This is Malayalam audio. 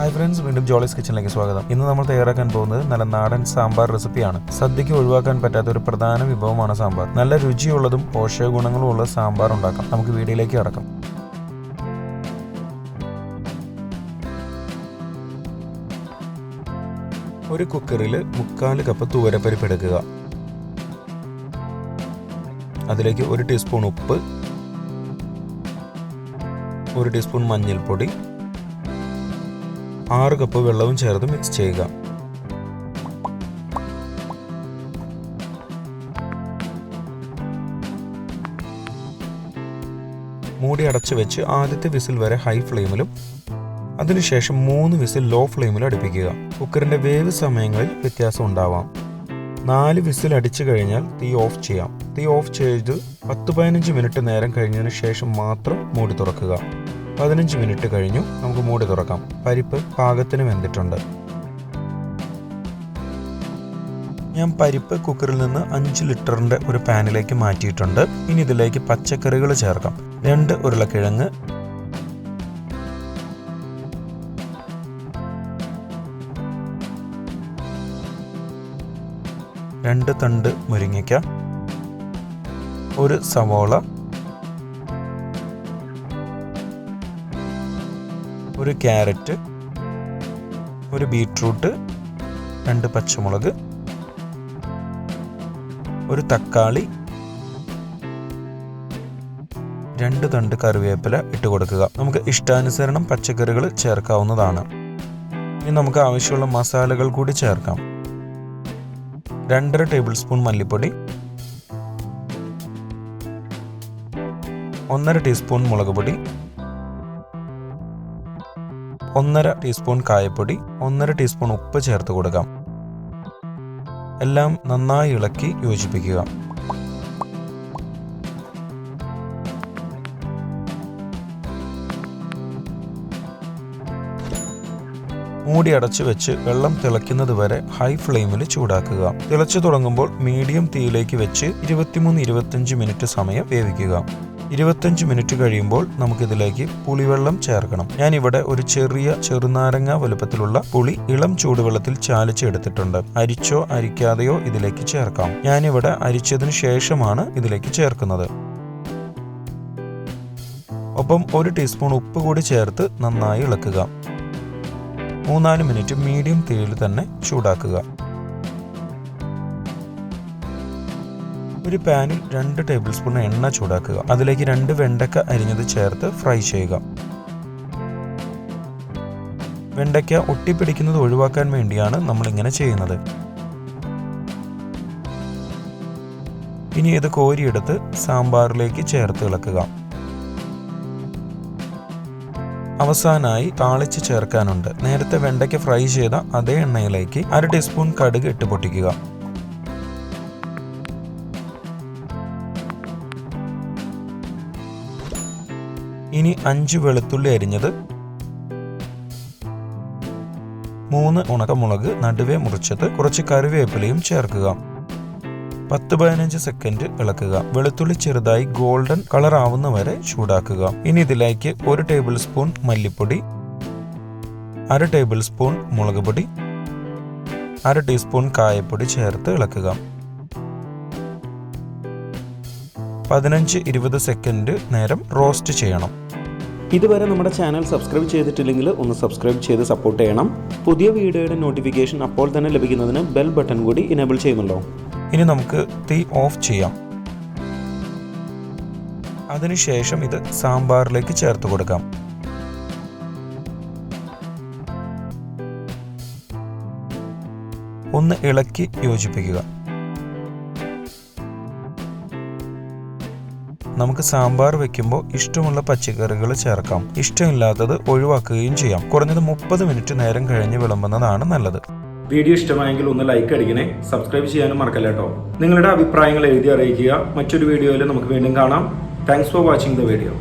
ഹായ് ഫ്രണ്ട്സ് വീണ്ടും ജോളീസ് കിച്ചണിലേക്ക് സ്വാഗതം. ഇന്ന് നമ്മൾ തയ്യാറാക്കാൻ പോകുന്നത് നല്ല നാടൻ സാമ്പാർ റെസിപ്പിയാണ്. സദ്യക്ക് ഒഴിവാക്കാൻ പറ്റാത്ത ഒരു പ്രധാന വിഭവമാണ് സാമ്പാർ. നല്ല രുചിയുള്ളതും പോഷക ഗുണങ്ങളും ഉള്ള സാമ്പാർ ഉണ്ടാക്കാം. നമുക്ക് വീഡിയോയിലേക്ക് കടക്കാം. ഒരു കുക്കറിൽ മുക്കാൽ കപ്പ് തുവരപ്പരിപ്പ് എടുക്കുക. അതിലേക്ക് ഒരു ടീസ്പൂൺ ഉപ്പ് ഒരു ടീസ്പൂൺ മഞ്ഞൾപ്പൊടി ആറ് കപ്പ് വെള്ളവും ചേർത്ത് മിക്സ് ചെയ്യുക. മൂടി അടച്ചു വെച്ച് ആദ്യത്തെ വിസിൽ വരെ ഹൈ ഫ്ലെയിമിലും അതിനുശേഷം മൂന്ന് വിസിൽ ലോ ഫ്ലെയിമിലും അടുപ്പിക്കുക. കുക്കറിന്റെ വേവ് സമയങ്ങളിൽ വ്യത്യാസം ഉണ്ടാവാം. നാല് വിസിൽ അടിച്ചു കഴിഞ്ഞാൽ തീ ഓഫ് ചെയ്യാം. തീ ഓഫ് ചെയ്ത് പത്ത് പതിനഞ്ച് മിനിറ്റ് നേരം കഴിഞ്ഞതിന് ശേഷം മാത്രം മൂടി തുറക്കുക. പതിനഞ്ച് മിനിറ്റ് കഴിഞ്ഞു. നമുക്ക് മൂടി തുറക്കാം. പരിപ്പ് പാകത്തിന് വെന്തിട്ടുണ്ട്. ഞാൻ പരിപ്പ് കുക്കറിൽ നിന്ന് അഞ്ച് ലിറ്ററിന്റെ ഒരു പാനിലേക്ക് മാറ്റിയിട്ടുണ്ട്. ഇനി ഇതിലേക്ക് പച്ചക്കറികൾ ചേർക്കാം. രണ്ട് ഉരുളക്കിഴങ്ങ്. രണ്ട് തണ്ട് മുരിങ്ങയ്ക്ക. ഒരു സവോള. ഒരു ക്യാരറ്റ് ഒരു ബീട്രൂട്ട് രണ്ട് പച്ചമുളക് ഒരു തക്കാളി രണ്ട് തണ്ട് കറിവേപ്പില ഇട്ട് കൊടുക്കുക. നമുക്ക് ഇഷ്ടാനുസരണം പച്ചക്കറികൾ ചേർക്കാവുന്നതാണ്. ഇനി നമുക്ക് ആവശ്യമുള്ള മസാലകൾ കൂടി ചേർക്കാം. രണ്ടര ടേബിൾ സ്പൂൺ മല്ലിപ്പൊടി ഒന്നര ടീസ്പൂൺ മുളക് പൊടി ഒന്നര ടീസ്പൂൺ കായപ്പൊടി ഒന്നര ടീസ്പൂൺ ഉപ്പ് ചേർത്ത് കൊടുക്കാം. എല്ലാം നന്നായി ഇളക്കി യോജിപ്പിക്കുക. മൂടി അടച്ചു വെച്ച് വെള്ളം തിളയ്ക്കുന്നത് വരെ ഹൈ ഫ്ലെയിമിൽ ചൂടാക്കുക. തിളച്ചു തുടങ്ങുമ്പോൾ മീഡിയം തീയിലേക്ക് വെച്ച് ഇരുപത്തിമൂന്ന് ഇരുപത്തിയഞ്ച് മിനിറ്റ് സമയം വേവിക്കുക. ഇരുപത്തഞ്ച് മിനിറ്റ് കഴിയുമ്പോൾ നമുക്കിതിലേക്ക് പുളിവെള്ളം ചേർക്കണം. ഞാനിവിടെ ഒരു ചെറിയ ചെറുനാരങ്ങ വലുപ്പത്തിലുള്ള പുളി ഇളം ചൂടുവെള്ളത്തിൽ ചാലിച്ചെടുത്തിട്ടുണ്ട്. അരിച്ചോ അരിക്കാതെയോ ഇതിലേക്ക് ചേർക്കാം. ഞാനിവിടെ അരിച്ചതിനു ശേഷമാണ് ഇതിലേക്ക് ചേർക്കുന്നത്. ഒപ്പം ഒരു ടീസ്പൂൺ ഉപ്പ് കൂടി ചേർത്ത് നന്നായി ഇളക്കുക. മൂന്നാൽ മിനിറ്റ് മീഡിയം തീയിൽ തന്നെ ചൂടാക്കുക. ഒരു പാനിൽ രണ്ട് ടേബിൾ സ്പൂൺ എണ്ണ ചൂടാക്കുക. അതിലേക്ക് രണ്ട് വെണ്ടക്ക അരിഞ്ഞത് ചേർത്ത് ഫ്രൈ ചെയ്യുക. വെണ്ടയ്ക്ക ഒട്ടിപ്പിടിക്കുന്നത് ഒഴിവാക്കാൻ വേണ്ടിയാണ് നമ്മൾ ഇങ്ങനെ ചെയ്യുന്നത്. ഇനി ഇത് കോരിയെടുത്ത് സാമ്പാറിലേക്ക് ചേർത്ത് ഇളക്കുക. അവസാനമായി താളിച്ച് ചേർക്കാനുണ്ട്. നേരത്തെ വെണ്ടയ്ക്ക് ഫ്രൈ ചെയ്ത അതേ എണ്ണയിലേക്ക് അര ടീസ്പൂൺ കടുക് ഇട്ട് പൊട്ടിക്കുക. ഇനി അഞ്ച് വെളുത്തുള്ളി അരിഞ്ഞത് മൂന്ന് ഉണക്കമുളക് നടുവേ മുറിച്ചത് കുറച്ച് കറിവേപ്പിലയും ചേർക്കുക. പത്ത് പതിനഞ്ച് സെക്കൻഡ് ഇളക്കുക. വെളുത്തുള്ളി ചെറുതായി ഗോൾഡൻ കളർ ആവുന്ന വരെ ചൂടാക്കുക. ഇനി ഇതിലേക്ക് ഒരു ടേബിൾ സ്പൂൺ മല്ലിപ്പൊടി അര ടേബിൾ സ്പൂൺ മുളക് പൊടി അര ടീസ്പൂൺ കായപ്പൊടി ചേർത്ത് ഇളക്കുക. പതിനഞ്ച് ഇരുപത് സെക്കൻഡ് നേരം റോസ്റ്റ് ചെയ്യണം. ഇതുവരെ നമ്മുടെ ചാനൽ സബ്സ്ക്രൈബ് ചെയ്തിട്ടില്ലെങ്കിൽ ഒന്ന് സബ്സ്ക്രൈബ് ചെയ്ത് സപ്പോർട്ട് ചെയ്യണം. പുതിയ വീഡിയോയുടെ നോട്ടിഫിക്കേഷൻ അപ്പോൾ തന്നെ ലഭിക്കുന്നതിന് ബെൽ ബട്ടൺ കൂടി ഇനേബിൾ ചെയ്യുന്നുണ്ടോ ഇനി നമുക്ക് തീ ഓഫ് ചെയ്യാം. അതിനുശേഷം ഇത് സാമ്പാറിലേക്ക് ചേർത്ത് കൊടുക്കാം. ഒന്ന് ഇളക്കി യോജിപ്പിക്കുക. നമുക്ക് സാമ്പാർ വെക്കുമ്പോൾ ഇഷ്ടമുള്ള പച്ചക്കറികൾ ചേർക്കാം. ഇഷ്ടമില്ലാത്തത് ഒഴിവാക്കുകയും ചെയ്യാം. കുറഞ്ഞത് മുപ്പത് മിനിറ്റ് നേരം കഴിഞ്ഞ് വിളമ്പുന്നതാണ് നല്ലത്. വീഡിയോ ഇഷ്ടമായെങ്കിൽ ഒന്ന് ലൈക്ക് അടിക്കണേ. സബ്സ്ക്രൈബ് ചെയ്യാനും മറക്കല്ല കേട്ടോ. നിങ്ങളുടെ അഭിപ്രായങ്ങൾ എഴുതി അറിയിക്കുക. മറ്റൊരു വീഡിയോയിൽ നമുക്ക് വീണ്ടും കാണാം. Thanks for watching the video